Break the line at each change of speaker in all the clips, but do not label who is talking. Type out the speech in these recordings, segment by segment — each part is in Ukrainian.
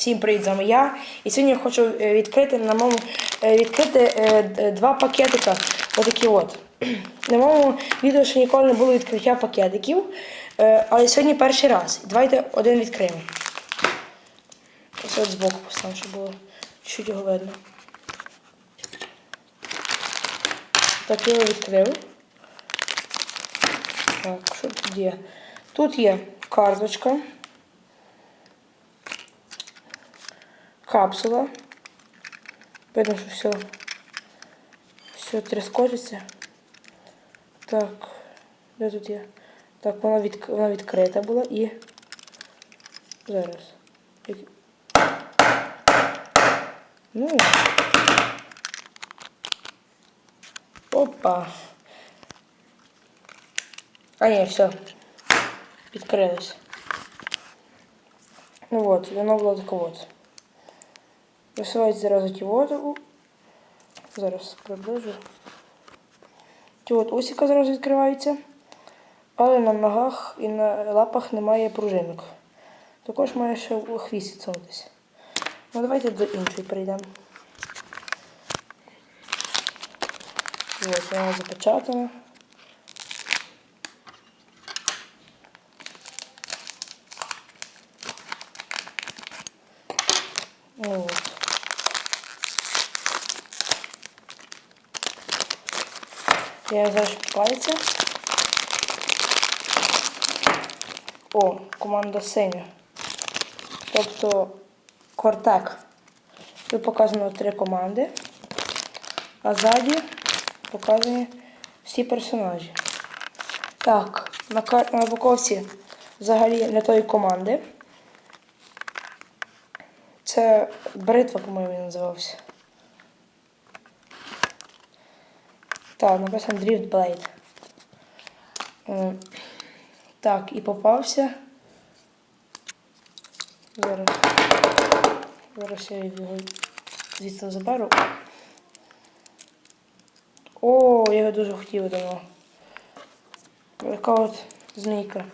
Всім привіт, з вами я. І сьогодні я хочу е, відкрити на моєму е, відкрити е, два пакетика. Отакі от. На моєму відео ще ніколи не було відкриття пакетиків. Але сьогодні перший раз. Давайте один відкриємо. Ось от збоку поставимо, щоб було чуть його видно. Так, я його відкрив. Так, що тут є? Тут є карточка. Капсула. Видно, що все, все тріскочиться. Так, де тут є? Так, вона, від, вона відкрита була і. Зараз. Ну. Опа. А ні, все. Відкрилось. Ну от, воно було таке от. Висувається зразу ті воду. Зараз приближу. Ті усіка зразу відкриваються. Але на ногах і на лапах немає пружинок. Також має ще хвіст відсунутися. Ну давайте до іншої перейдемо. Ось вона запечатана. Вот. Я зараз пальця. О, команда синя. Тобто Кортек. Тут показано три команди, а ззаді показані всі персонажі. Так, на, на упаковці взагалі не тої команди. Це бритва, по-моєму, називався. Так, написано Drift Blade. Е, Так, і попався. Зараз. Зараз я його звідси заберу. О, я його дуже хотів давно. Така от змійка.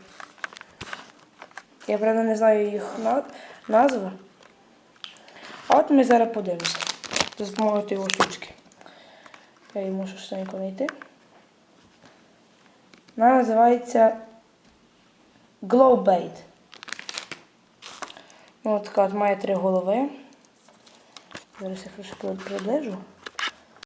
Я правда не знаю їх на- назви. А от ми зараз подивимося. За допомогою його штучки. Я її можу швидко знайти. Вона називається Glowbait. Ну, от така от має три голови. Зараз я трошки приближу.